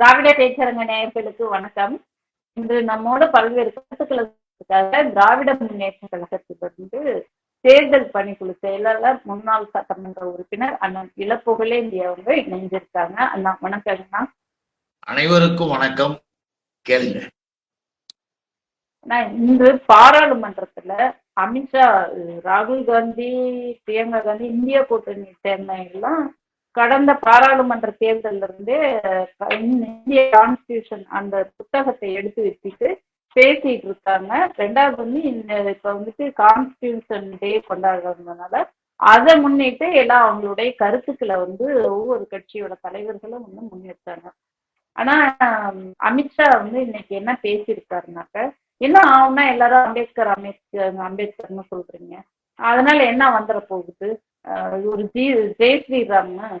திராவிட பேச்சரங்க நேயர்களுக்கு வணக்கம். இன்று நம்மோட பல்வேறு கருத்துக்களுக்காக திராவிட முன்னேற்ற கழகத்திலிருந்து தேர்தல் பணிக்குழு செயலாளர் முன்னாள் சட்டமன்ற உறுப்பினர் அண்ணன் இளப்புகழேந்தி அவங்க இணைஞ்சிருக்காங்க அண்ணா வணக்கம்ண்ணா அனைவருக்கும் வணக்கம். கேளுங்க. இன்று பாராளுமன்றத்துல அமித்ஷா ராகுல் காந்தி பிரியங்கா காந்தி இந்திய கூட்டணி சேர்ந்த எல்லாம் கடந்த பாராளுமன்ற தேர்தல்ல இருந்தே இந்திய கான்ஸ்டியூஷன் அந்த புத்தகத்தை எடுத்து வச்சுட்டு பேசிட்டு இருக்காங்க. ரெண்டாவது வந்து இந்த இப்ப வந்துட்டு கான்ஸ்டியூஷன் டே கொண்டாடுறதுனால அதை முன்னிட்டு எல்லாம் அவங்களுடைய கருத்துக்களை வந்து ஒவ்வொரு கட்சியோட தலைவர்களும் வந்து முன்னெடுத்தாங்க ஆனா அமித்ஷா வந்து இன்னைக்கு என்ன பேசியிருக்காருனாக்க என்ன ஆகும்னா எல்லாரும் அம்பேத்கர் அம்பேத்கர் அம்பேத்கர்னு சொல்றீங்க. அதனால என்ன வந்துட போகுது? ஒரு ஜீ ஜெய் ஸ்ரீராம்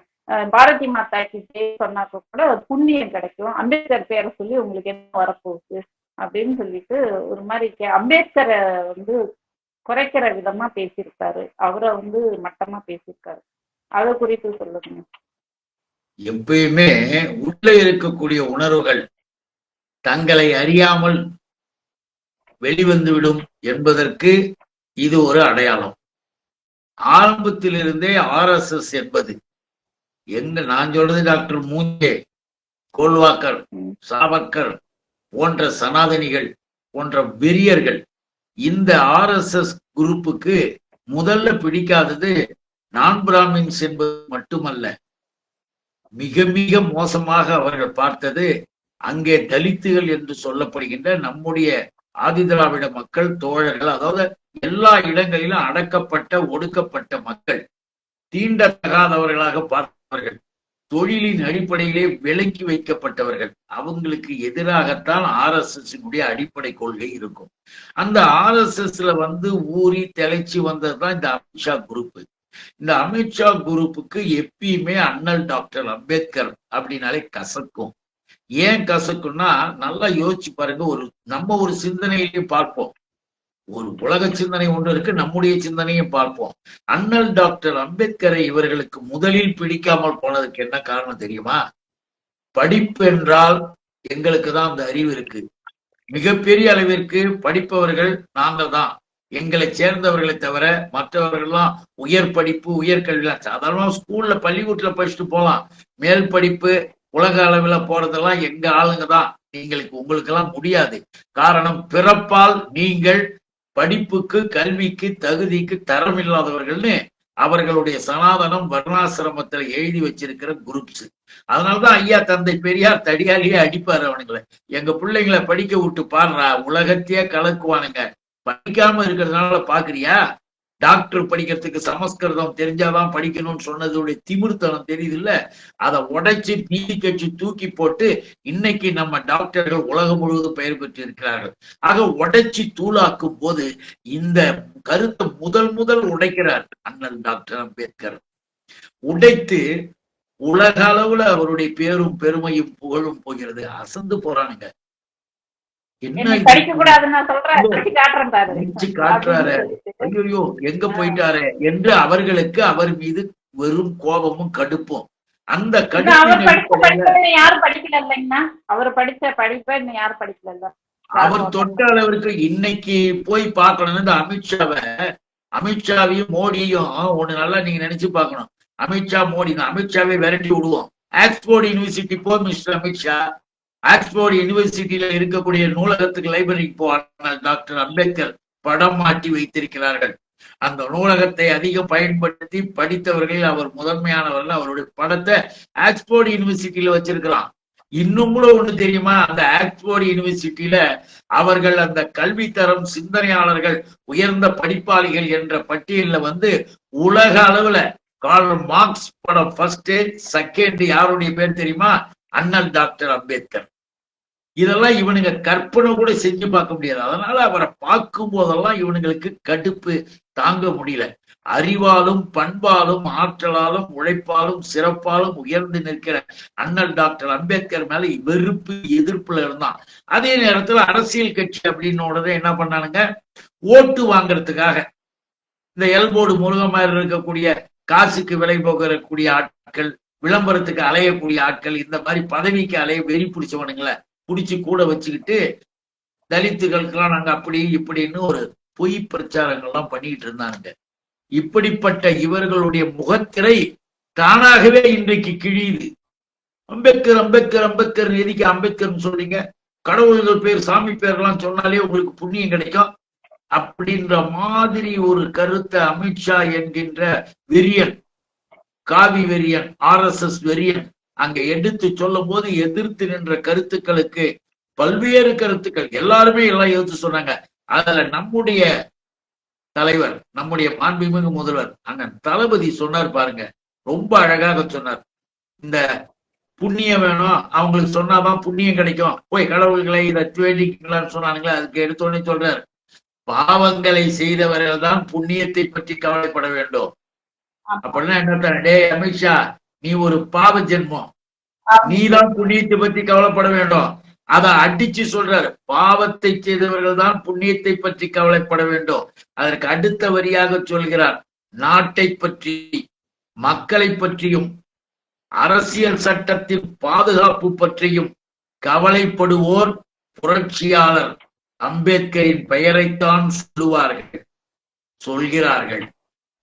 பாரதி மாதாக்கு ஜெய் சொன்னாக்க கூட ஒரு புண்ணியம் கிடைக்கும். அம்பேத்கர் பேரை சொல்லி உங்களுக்கு என்ன வரப்போகுது? அப்படின்னு சொல்லிட்டு ஒரு மாதிரி கே- அம்பேத்கரை வந்து குறைக்கிற விதமா பேசியிருக்காரு. அவரை வந்து மட்டமா பேசியிருக்காரு. அதை குறித்து சொல்லுங்க. எப்பயுமே உள்ள இருக்கக்கூடிய உணர்வுகள் தங்களை அறியாமல் வெளிவந்துவிடும் என்பதற்கு இது ஒரு அடையாளம். ஆரம்பத்திலிருந்தே ஆர்எஸ்எஸ் என்பது எங்க நான் சொல்றது டாக்டர் மூஞ்சே கோல்வாக்கர். சாவர்கர் போன்ற சனாதனிகள் போன்ற வெறியர்கள் இந்த ஆர்எஸ்எஸ் குரூப்புக்கு முதல்ல பிடிக்காதது நான் பிராமின்ஸ் என்பது மட்டுமல்ல மிக மிக மோசமாக அவர்கள் பார்த்தது அங்கே தலித்துகள் என்று சொல்லப்படுகின்ற நம்முடைய ஆதிதிராவிட மக்கள் தோழர்கள் அதாவது எல்லா இடங்களிலும் அடக்கப்பட்ட ஒடுக்கப்பட்ட மக்கள் தீண்டத்தகாதவர்களாக பார்த்தவர்கள் தொழிலின் அடிப்படையிலே விலக்கி வைக்கப்பட்டவர்கள் அவங்களுக்கு எதிராகத்தான் ஆர் எஸ் அடிப்படை கொள்கை இருக்கும். அந்த ஆர் எஸ் எஸ்ல வந்து ஊறி தெளிச்சு வந்ததுதான் இந்த அமித்ஷா குரூப் இந்த அமித்ஷா குரூப்புக்கு எப்பயுமே அண்ணல் டாக்டர் அம்பேத்கர் அப்படின்னாலே கசக்கும். ஏன் கசக்குன்னா நல்லா யோசிச்சு பாருங்க ஒரு நம்ம ஒரு சிந்தனையிலையும் பார்ப்போம். ஒரு உலக சிந்தனை ஒன்று இருக்கு நம்முடைய சிந்தனையும் பார்ப்போம். அண்ணல் டாக்டர் அம்பேத்கரை இவர்களுக்கு முதலில் பிடிக்காமல் போனதுக்கு என்ன காரணம் தெரியுமா? படிப்பு என்றால் எங்களுக்கு தான் அந்த அறிவு இருக்கு. மிகப்பெரிய அளவிற்கு படிப்பவர்கள் நாங்கள் தான். எங்களை சேர்ந்தவர்களை தவிர மற்றவர்கள்லாம் உயர் படிப்பு உயர்கல்விலாம் சாதாரணமாக ஸ்கூல்ல பள்ளிக்கூட்டில் படிச்சுட்டு போகலாம். மேல் படிப்பு உலக அளவுல போறதெல்லாம் எங்க ஆளுங்க தான். நீங்களுக்கு உங்களுக்கு எல்லாம் முடியாது. காரணம் பிறப்பால் நீங்கள் படிப்புக்கு கல்விக்கு தகுதிக்கு தரம் இல்லாதவர்கள்னு அவர்களுடைய சனாதனம் வர்ணாசிரமத்துல எழுதி வச்சிருக்கிற குரூப்ஸ். அதனாலதான் ஐயா தந்தை பெரியார் தடியாலேயே அடிப்பாரு அவனுங்களை. எங்க பிள்ளைங்களை படிக்க விட்டு பாடுறா உலகத்தையே கலக்குவானுங்க. படிக்காம இருக்கிறதுனால பாக்குறியா? டாக்டர் படிக்கிறதுக்கு சமஸ்கிருதம் தெரிஞ்சாதான் படிக்கணும்னு சொன்னதுடைய திமிர்த்தனம் தெரியுது இல்ல அதை உடைச்சு நீதி கட்சி தூக்கி போட்டு இன்னைக்கு நம்ம டாக்டர்கள் உலகம் முழுவதும் பெயர் பெற்று இருக்கிறார்கள் ஆக உடைச்சு தூளாக்கும் போது இந்த கருத்தை முதல் முதல் உடைக்கிறார் அண்ணல் டாக்டர் அம்பேத்கர். உடைத்து உலக அளவுல அவருடைய பேரும் பெருமையும் புகழும் போகிறது. அசந்து போறானுங்க. என்ன? படிக்க கூடாதுன்னு சொல்றேன். ஐயோ எங்க போயிட்டாரே? என்று அவர்களுக்கு அவர் மீது வெறும் கோபமும் கடுப்பும். அந்த யாரும் படிக்கல இல்லைங்கண்ணா அவர் படிச்ச படிப்பை இன்னும் யாரும் படிக்கல இல்ல அவர் தொட்ட அளவிற்கு இன்னைக்கு போய் பார்க்கணும். இந்த அமித்ஷாவை அமித்ஷாவையும் மோடியையும் ஒண்ணு நல்லா நீங்க நினைச்சு பார்க்கணும். அமித்ஷா மோடி அமித்ஷாவை விரட்டி விடுவோம். ஆக்ஸ்போர்ட் யூனிவர்சிட்டி போ மிஸ்டர் அமித்ஷா ஆக்ஸ்போர்ட் யூனிவர்சிட்டியில இருக்கக்கூடிய நூலகத்துக்கு லைப்ரரிக்கு போ டாக்டர் அம்பேத்கர் படம் மாட்டி வைத்திருக்கிறார்கள். அந்த நூலகத்தை அதிகம் பயன்படுத்தி படித்தவர்களில் அவர் முதன்மையானவர்கள் அவருடைய படத்தை ஆக்ஸ்போர்ட் யூனிவர்சிட்டியில வச்சிருக்கலாம். இன்னும் கூட ஒண்ணு தெரியுமா? அந்த ஆக்ஸ்போர்ட் யூனிவர்சிட்டியில அவர்கள் அந்த கல்வி தரம் சிந்தனையாளர்கள் உயர்ந்த படிப்பாளிகள் என்ற பட்டியலில் வந்து உலக அளவுல கார்ல் மார்க்ஸ் படம் ஃபர்ஸ்ட் செகண்ட் யாருடைய பேர் தெரியுமா? அண்ணல் டாக்டர் அம்பேத்கர். இதெல்லாம் இவனுங்க கற்பனை கூட செஞ்சு பார்க்க முடியாது. அதனால அவரை பார்க்கும் போதெல்லாம் இவனுங்களுக்கு கடுப்பு தாங்க முடியல. அறிவாலும் பண்பாலும் ஆற்றலாலும் உழைப்பாலும் சிறப்பாலும் உயர்ந்து நிற்கிற அண்ணல் டாக்டர் அம்பேத்கர் மேல வெறுப்பு எதிர்ப்புல இருந்தான். அதே நேரத்துல அரசியல் கட்சி அப்படின்னு உடனே என்ன பண்ணானுங்க? ஓட்டு வாங்குறதுக்காக இந்த எல்போர்டு முருகமாரி இருக்கக்கூடிய காசுக்கு விலை போகிறக்கூடிய ஆட்கள் விளம்பரத்துக்கு அலையக்கூடிய ஆட்கள் இந்த மாதிரி பதவிக்கு அலைய வெறி பிடிச்சவனுங்களை பிடிச்சி கூட வச்சுக்கிட்டு தலித்துகளுக்கெல்லாம் நாங்க அப்படி இப்படின்னு ஒரு பொய் பிரச்சாரங்கள்லாம் பண்ணிட்டு இருந்தாங்க. இப்படிப்பட்ட இவர்களுடைய முகத்திரை தானாகவே இன்றைக்கு கிழியுது. அம்பேத்கர் அம்பேத்கர் அம்பேத்கர் எதுக்கு அம்பேத்கர்னு சொல்றீங்க கடவுள்கள் பேர் சாமி பேர்லாம் சொன்னாலே உங்களுக்கு புண்ணியம் கிடைக்கும். அப்படின்ற மாதிரி ஒரு கருத்தை அமித்ஷா என்கின்ற வெறியன் காவி வெறியன் ஆர் எஸ் எஸ் வெறியன் அங்க எடுத்து சொல்லும் போது எதிர்த்து நின்ற கருத்துக்களுக்கு பல்வேறு கருத்துக்கள் எல்லாருமே எல்லாம் எதிர்த்து சொன்னாங்க. அதுல நம்முடைய தலைவர் நம்முடைய மாண்புமிகு முதல்வர் அண்ணன் தளபதி சொன்னார் பாருங்க ரொம்ப அழகாக சொன்னார். இந்த புண்ணியம் வேணும் அவங்களுக்கு சொன்னாதான் புண்ணியம் கிடைக்கும். போய் கடவுள்களை இதை வேண்டிக்கலாம்னு சொன்னானுங்களே அதுக்கு எடுத்தோடனே சொல்றாரு. பாவங்களை செய்தவர்கள் தான் புண்ணியத்தை பற்றி கவலைப்பட வேண்டும். அப்படின்னா என்ன டேய் அமித்ஷா நீ ஒரு பாவ ஜென்மம். நீதான் புண்ணியத்தை பத்தி கவலைப்பட வேண்டும். அத அடிச்சு சொல்றாரு. பாவத்தை செய்தவர்கள் தான் புண்ணியத்தை பற்றி கவலைப்பட வேண்டும். அதற்கு அடுத்த வரியாக சொல்கிறார். நாட்டை பற்றி மக்களை பற்றியும் அரசியல் சட்டத்தின் பாதுகாப்பு பற்றியும் கவலைப்படுவோர் புரட்சியாளர் அம்பேத்கரின் பெயரைத்தான் சொல்லுவார்கள் சொல்கிறார்கள்.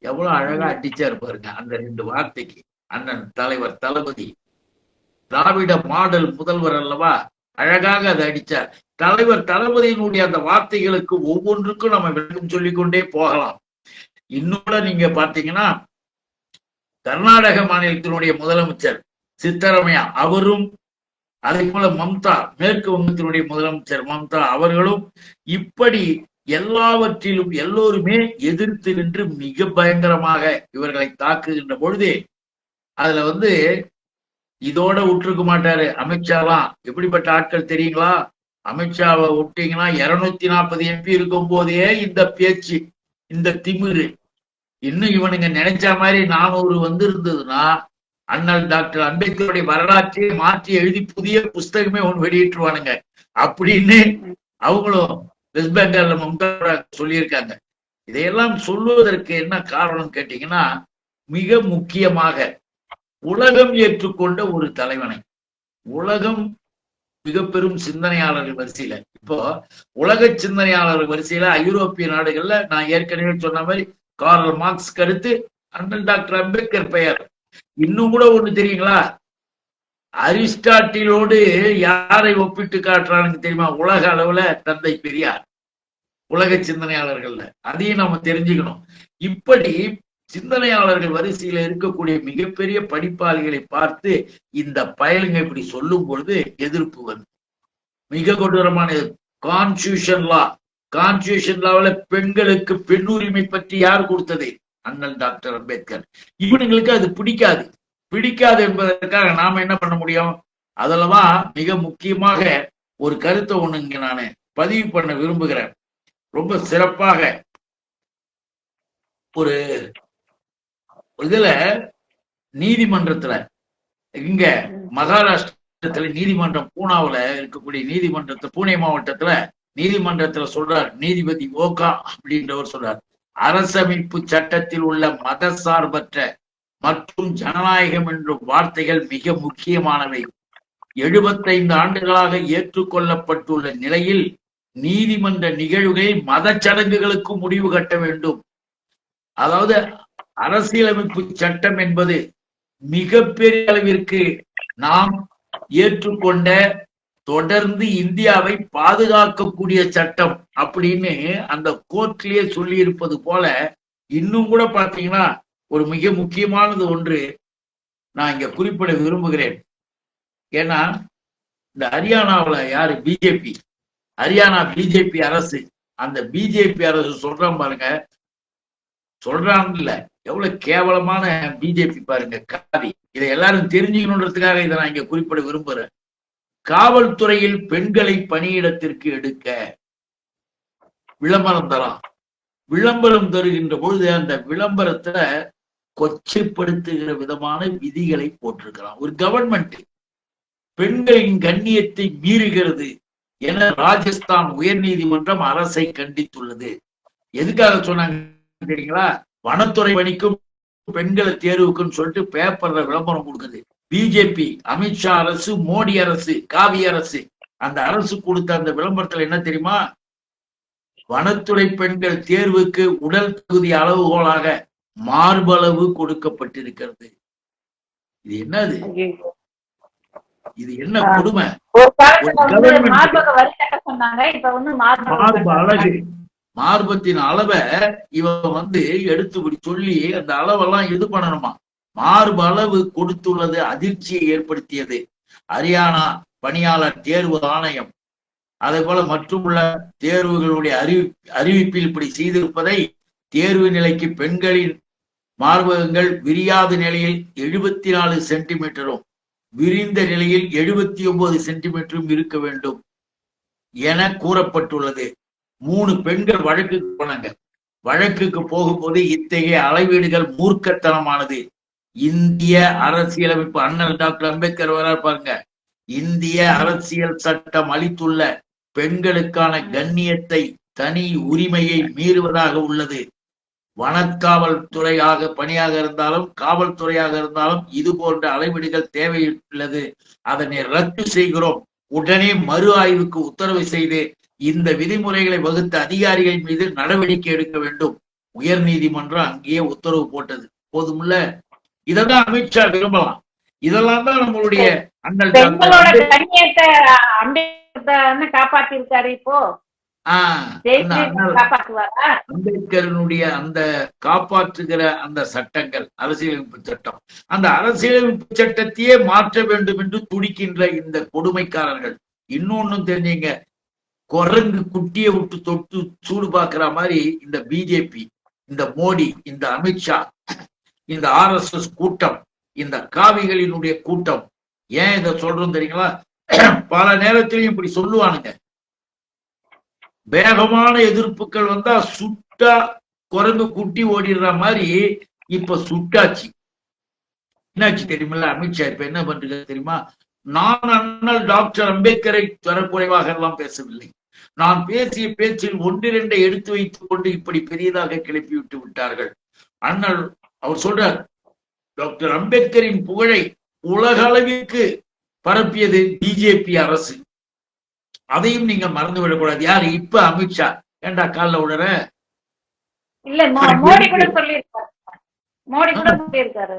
எவ்வளவு அழகா அடிச்சாரு பாருங்க அந்த ரெண்டு வார்த்தைக்கு. அண்ணன் தலைவர் தளபதி. திராவிட மாடல் முதல்வர் அல்லவா? அழகாக அதை அடிச்சார். தலைவர் தளபதியினுடைய அந்த வார்த்தைகளுக்கு ஒவ்வொன்றுக்கும் நம்ம விளக்கம் சொல்லிக்கொண்டே போகலாம். இன்னொரு நீங்க பாத்தீங்கன்னா கர்நாடக மாநிலத்தினுடைய முதலமைச்சர் சித்தரமையா அவரும் அதே போல மம்தா மேற்கு வங்கத்தினுடைய முதலமைச்சர் மம்தா அவர்களும் இப்படி எல்லாவற்றிலும் எல்லோருமே எதிர்த்து நின்று மிக பயங்கரமாக இவர்களை தாக்குகின்ற பொழுது அதுல வந்து இதோட விட்டுருக்க மாட்டாரு. அமித்ஷாலாம் எப்படிப்பட்ட ஆட்கள் தெரியுங்களா? அமித்ஷாவை விட்டீங்கன்னா இருநூத்தி நாற்பது எம்பி இருக்கும் போதே இந்த பேச்சு இந்த திமிரு. இன்னும் இவனுங்க நினைச்ச மாதிரி நானூறு வந்து இருந்ததுன்னா அண்ணல் டாக்டர் அம்பேத்கருடைய வரலாற்றை மாற்றி எழுதி புதிய புஸ்தகமே ஒன்று வெளியிட்டுருவானுங்க. அப்படின்னு அவங்களும் வெஸ்ட் பெங்கால்ல மம்தா சொல்லியிருக்காங்க. இதையெல்லாம் சொல்லுவதற்கு என்ன காரணம் கேட்டீங்கன்னா மிக முக்கியமாக உலகம் ஏற்றுக்கொண்ட ஒரு தலைவனை. உலகம் மிக பெரும் சிந்தனையாளர்கள் வரிசையில. இப்போ உலக சிந்தனையாளர்கள் வரிசையில ஐரோப்பிய நாடுகள்ல நான் ஏற்கனவே சொன்ன மாதிரி கார்ல் மார்க்ஸ் கருத்து அண்ணன் டாக்டர் அம்பேத்கர் பெயர். இன்னும் கூட ஒண்ணு தெரியுங்களா? அரிஸ்டாட்டிலோடு யாரை ஒப்பிட்டு காட்டுறானுங்க தெரியுமா? உலக அளவுல தந்தை பெரியார். உலக சிந்தனையாளர்கள்ல. அதையும் நம்ம தெரிஞ்சுக்கணும். இப்படி சிந்தனையாளர்கள் வரிசையில இருக்கக்கூடிய மிகப்பெரிய படிப்பாளிகளை பார்த்து இந்த பயலுங்க இப்படி சொல்லும் பொழுது எதிர்ப்பு வந்து. மிக கொடூரமான கான்ஸ்டியூஷன் லா கான்ஸ்டியூஷன் லாவில பெண்களுக்கு பெண் உரிமை பற்றி யார் கொடுத்தது? அண்ணல் டாக்டர் அம்பேத்கர். இவனுங்களுக்கு அது பிடிக்காது. பிடிக்காது என்பதற்காக நாம என்ன பண்ண முடியும்? அதெல்லாம் மிக முக்கியமாக ஒரு கருத்தை ஒண்ணு இங்க நான் பதிவு பண்ண விரும்புகிறேன். ரொம்ப சிறப்பாக ஒரு இதுல நீதிமன்றத்துல இங்க மகாராஷ்டிரத்துல நீதிமன்றம் பூனாவுல இருக்கக்கூடிய நீதிமன்றத்துல பூனே மாவட்டத்துல நீதிமன்றத்துல சொல்றார் நீதிபதி ஓகா அப்படின்றவர் சொல்றார். அரசமைப்பு சட்டத்தில் உள்ள மத சார்பற்ற மற்றும் ஜனநாயகம் என்ற வார்த்தைகள் மிக முக்கியமானவை. எழுபத்தைந்து ஆண்டுகளாக ஏற்றுக்கொள்ளப்பட்டுள்ள நிலையில் நீதிமன்ற நிகழ்வுகளில் மத சடங்குகளுக்கு முடிவு கட்ட வேண்டும். அதாவது அரசியலமைப்பு சட்டம் என்பது மிகப்பெரிய அளவிற்கு நாம் ஏற்றுக்கொண்ட தொடர்ந்து இந்தியாவை பாதுகாக்கக்கூடிய சட்டம் அப்படின்னு அந்த கோர்ட்லயே சொல்லி இருப்பது போல இன்னும் கூட பாத்தீங்கன்னா ஒரு மிக முக்கியமானது ஒன்று நான் இங்க குறிப்பிட விரும்புகிறேன். ஏன்னா இந்த ஹரியானாவுல யாரு? பிஜேபி ஹரியானா பிஜேபி அரசு. அந்த பிஜேபி அரசு சொல்றான் பாருங்க. சொல்றாங்க இல்ல எவ்வளவு கேவலமான பிஜேபி பாருங்க காவி இதை எல்லாரும் தெரிஞ்சுக்கணுன்றதுக்காக இதை நான் இங்க குறிப்பிட விரும்புறேன். காவல்துறையில் பெண்களை பணியிடத்திற்கு எடுக்க விளம்பரம் தரான். விளம்பரம் தருகின்ற பொழுது அந்த விளம்பரத்துல கொச்சைப்படுத்துகிற விதமான விதிகளை போட்டிருக்கிறான். ஒரு கவர்மெண்ட் பெண்களின் கண்ணியத்தை மீறுகிறது என ராஜஸ்தான் உயர் நீதிமன்றம் அரசை கண்டித்துள்ளது. எதுக்காக சொன்னாங்க தெரியுங்களா? வனத்துறை பணிக்கும் பெண்களை தேர்வுக்குன்னு சொல்லிட்டு பேப்பர்ல விளம்பரம் கொடுக்குது. பிஜேபி அமித்ஷா அரசு மோடி அரசு காவி அரசு அந்த அரசு கொடுத்த அந்த விளம்பரத்துல என்ன தெரியுமா? வனத்துறை பெண்கள் தேர்வுக்கு உடல் தகுதி அளவுகோலாக மார்பளவு கொடுக்கப்பட்டிருக்கிறது. இது என்னது. இது என்ன கொடுமை? மார்பு மார்பத்தின் அளவை இவன் வந்து எடுத்து சொல்லி அந்த அளவெல்லாம் இது பண்ணணுமா? மார்பு அளவு கொடுத்துள்ளது அதிர்ச்சியை ஏற்படுத்தியது. ஹரியானா பணியாளர் தேர்வு ஆணையம். அதே போல மற்றுமுள்ள தேர்வுகளுடைய அறிவி அறிவிப்பில் இப்படி செய்திருப்பதை தேர்வு நிலைக்கு பெண்களின் மார்பகங்கள் விரியாத நிலையில் எழுபத்தி நாலு சென்டிமீட்டரும் விரிந்த நிலையில் எழுபத்தி ஒன்பது சென்டிமீட்டரும் இருக்க வேண்டும் என கூறப்பட்டுள்ளது. மூணு பெண்கள் வழக்குக்கு போனாங்க. வழக்குக்கு போகும்போது இத்தகைய அளவீடுகள் மூர்க்கத்தனமானது. இந்திய அரசியலமைப்பு அண்ணல் டாக்டர் அம்பேத்கர் வரார் பாருங்க. இந்திய அரசியல் சட்டம் அளித்துள்ள பெண்களுக்கான கண்ணியத்தை தனி உரிமையை மீறுவதாக உள்ளது. வனக்காவல் துறையாக பணியாக இருந்தாலும் காவல்துறையாக இருந்தாலும் இது போன்ற அளவீடுகள் தேவையுள்ளது. அதனை ரத்து செய்கிறோம். உடனே மறு ஆய்வுக்கு உத்தரவு செய்து இந்த விதிமுறைகளை வகுத்த அதிகாரிகள் மீது நடவடிக்கை எடுக்க வேண்டும். உயர் நீதிமன்றம் அங்கேயே உத்தரவு போட்டது. போதும்ல இதெல்லாம் அமித்ஷா விரும்பலாம். இதெல்லாம் தான் நம்மளுடைய அண்ணல் காப்பாத்தி இருக்காரு இப்போ. அம்பேத்கரனுடைய அந்த காப்பாற்றுகிற அந்த சட்டங்கள் அரசியலமைப்பு சட்டம். அந்த அரசியலமைப்பு சட்டத்தையே மாற்ற வேண்டும் என்று துடிக்கின்ற இந்த கொடுமைக்காரர்கள். இன்னொன்னும் தெரிஞ்சீங்க குரங்கு குட்டியை விட்டு தொட்டு சூடு பார்க்கிற மாதிரி இந்த பிஜேபி இந்த மோடி இந்த அமித்ஷா இந்த ஆர்எஸ்எஸ் கூட்டம் இந்த காவிகளினுடைய கூட்டம். ஏன் இதை சொல்றோம் தெரியுங்களா? பல நேரத்திலையும் இப்படி சொல்லுவானுங்க. வேகமான எதிர்ப்புகள் வந்தா சுட்டா குரங்கு குட்டி ஓடிடுற மாதிரி இப்ப சுட்டாச்சு. என்னாச்சு தெரியுமில்ல? அமித்ஷா இப்ப என்ன பண்றது தெரியுமா? நான் அண்ணல் டாக்டர் அம்பேத்கரை தரக்குறைவாக எல்லாம் பேசவில்லை. நான் பேசிய பேச்சில் ஒன்றிரண்டை எடுத்து வைத்துக் கொண்டு இப்படி பெரியதாக கிளப்பி விட்டு விட்டார்கள். அண்ணல் அவர் சொல்றார் டாக்டர் அம்பேத்கரின் புகழை உலக அளவிற்கு பரப்பியது பிஜேபி அரசு. அதையும் நீங்க மறந்து விடக்கூடாது. யாரு? இப்ப அமித்ஷா ஏண்டா கால்ல விடுற இல்ல மோடி கூட எதுக்கு? சொல்லியிருக்காரு. மோடி கூட சொல்லியிருக்காரு.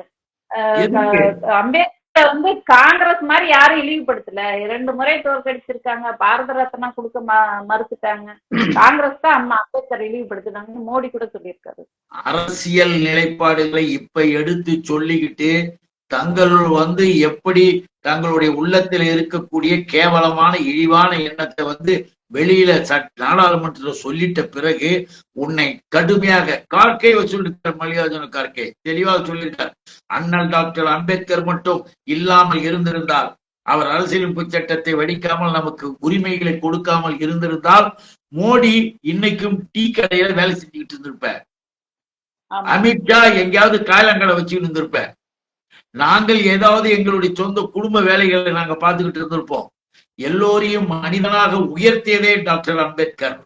அம்பேத்கர் வந்து காங்கிரஸ் மாதிரி யாரும் இழிவுபடுத்தல இரண்டு முறை தோற்கடிச்சிருக்காங்க. பாரத ரத்னா கொடுக்க மறுத்துட்டாங்க. காங்கிரஸ் தான் அம்மா அம்பேத்கர் இழிவுபடுத்தினாங்க மோடி கூட சொல்லியிருக்காரு. அரசியல் நிலைப்பாடுகளை இப்ப எடுத்து சொல்லிக்கிட்டு தங்களுள் வந்து எப்படி தங்களுடைய உள்ளத்தில் இருக்கக்கூடிய கேவலமான இழிவான எண்ணத்தை வந்து வெளியில சட் நாடாளுமன்றத்துல சொல்லிட்ட பிறகு உன்னை கடுமையாக கார்கே சொல்லிருக்கார் மல்லிகார்ஜுன கார்கே தெளிவாக சொல்லியிருக்கார் அண்ணல் டாக்டர் அம்பேத்கர் மட்டும் இல்லாமல் இருந்திருந்தால் அவர் அரசியலமைப்பு சட்டத்தை வடிக்காமல் நமக்கு உரிமைகளை கொடுக்காமல் இருந்திருந்தால் மோடி இன்னைக்கும் டீ கடையில வேலை செஞ்சுக்கிட்டு இருந்திருப்பார். ஆமா. அமித்ஷா எங்கேயாவது காயலங்களை வச்சு இருந்திருப்ப நாங்கள் ஏதாவது எங்களுடைய சொந்த குடும்ப வேலைகளை நாங்க பார்த்துக்கிட்டு இருந்திருப்போம். எல்லோரையும் மனிதனாக உயர்த்தியதே டாக்டர் அம்பேத்கர்.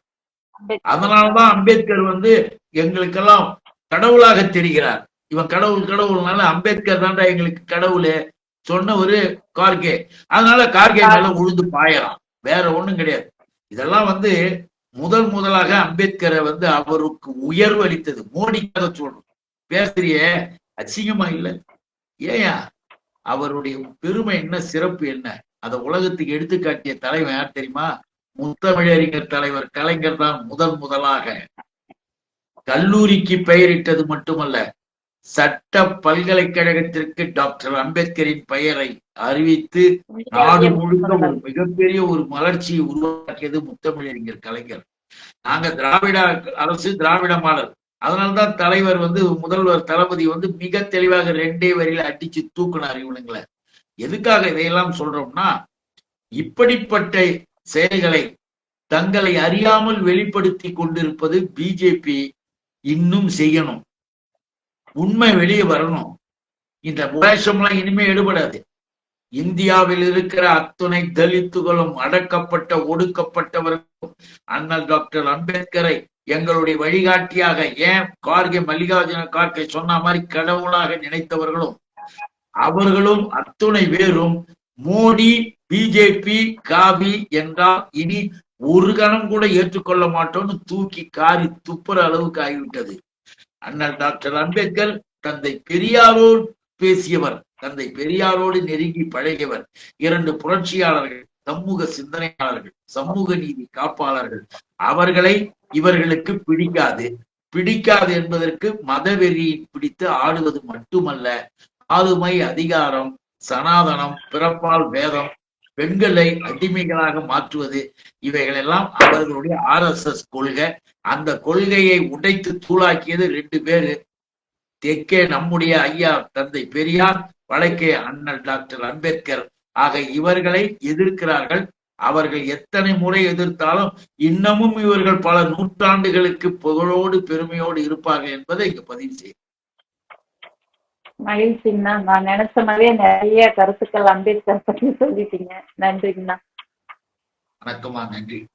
அதனாலதான் அம்பேத்கர் வந்து எங்களுக்கெல்லாம் கடவுளாக தெரிகிறார். இவன் கடவுள் கடவுள்னால அம்பேத்கர் தான்டா எங்களுக்கு கடவுள் சொன்ன ஒரு கார்கே. அதனால கார்கே மேல உழுந்து பாயலாம் வேற ஒண்ணும் கிடையாது. இதெல்லாம் வந்து முதல் முதலாக அம்பேத்கரை வந்து அவருக்கு உயர்வு அளித்தது. மோடிக்காக சொல்றோம். பேசுறியே அசிங்கமா இல்ல? ஏயா அவருடைய பெருமை என்ன சிறப்பு என்ன? அதை உலகத்துக்கு எடுத்துக்காட்டிய தலைவர் தலைவன் யார் தெரியுமா? முத்தமிழறிஞர் தலைவர் கலைஞர் தான் முதன் முதலாக. கல்லூரிக்கு பெயரிட்டது மட்டுமல்ல சட்ட பல்கலைக்கழகத்திற்கு டாக்டர் அம்பேத்கரின் பெயரை அறிவித்து நாடு முழுக்க ஒரு மிகப்பெரிய ஒரு மலர்ச்சியை உருவாக்கியது முத்தமிழறிஞர் கலைஞர். நாங்க திராவிட அரசு திராவிட மாடல் அதனால்தான் தலைவர் வந்து முதல்வர் தளபதி வந்து மிக தெளிவாக ரெண்டே வரியில அடிச்சு தூக்குனார் இவனுங்களை. எதுக்காக இதையெல்லாம் சொல்றோம்னா இப்படிப்பட்ட செயல்களை தங்களை அறியாமல் வெளிப்படுத்தி கொண்டிருப்பது பிஜேபி இன்னும் செய்யணும். உண்மை வெளியே வரணும். இந்த வேஷம்லாம் இனிமே எடுபடாது. இந்தியாவில் இருக்கிற அத்துணை தலித்துகளும் அடக்கப்பட்ட ஒடுக்கப்பட்டவர்களும் அண்ணல் டாக்டர் அம்பேத்கரை எங்களுடைய வழிகாட்டியாக ஏன் கார்கே மல்லிகார்ஜுன கார்கே சொன்ன மாதிரி கடவுளாக நினைத்தவர்களும் அவர்களும் அத்துணை பேரும் மோடி பிஜேபி காவி என்றால் இனி ஒரு கணம் கூட ஏற்றுக்கொள்ள மாட்டோம்னு தூக்கி காரி துப்புற அளவுக்கு ஆகிவிட்டது. அண்ணல் டாக்டர் அம்பேத்கர் தந்தை பெரியாரோடு பேசியவர் தந்தை பெரியாரோடு நெருங்கி பழகியவர் இரண்டு புரட்சியாளர்கள் சமூக சிந்தனையாளர்கள் சமூக நீதி காப்பாளர்கள். அவர்களை இவர்களுக்கு பிடிக்காது. பிடிக்காது என்பதற்கு மதவெறி பிடித்து ஆடுவது மட்டுமல்ல. ஆளுமை அதிகாரம் சனாதனம் பிறப்பால் வேதம் பெண்களை அடிமைகளாக மாற்றுவது இவைகளெல்லாம் அவர்களுடைய ஆர் எஸ் எஸ் கொள்கை. அந்த கொள்கையை உடைத்து தூளாக்கியது ரெண்டு பேரு. தெற்கே நம்முடைய ஐயா தந்தை பெரியார் வடக்கே அண்ணல் டாக்டர் அம்பேத்கர். ஆக இவர்களை எதிர்க்கிறார்கள். அவர்கள் எத்தனை முறை எதிர்த்தாலும் இன்னமும் இவர்கள் பல நூற்றாண்டுகளுக்கு புகழோடு பெருமையோடு இருப்பார்கள் என்பதை இங்கு பதிவு செய்யும் மகிழ்ச்சிங்கண்ணா நான் நினைச்ச மாதிரியே நிறைய கருத்துக்கள் அம்பேத்கர் பத்தி சொல்லிட்டீங்க. நன்றிங்கண்ணா வணக்கமா நன்றி.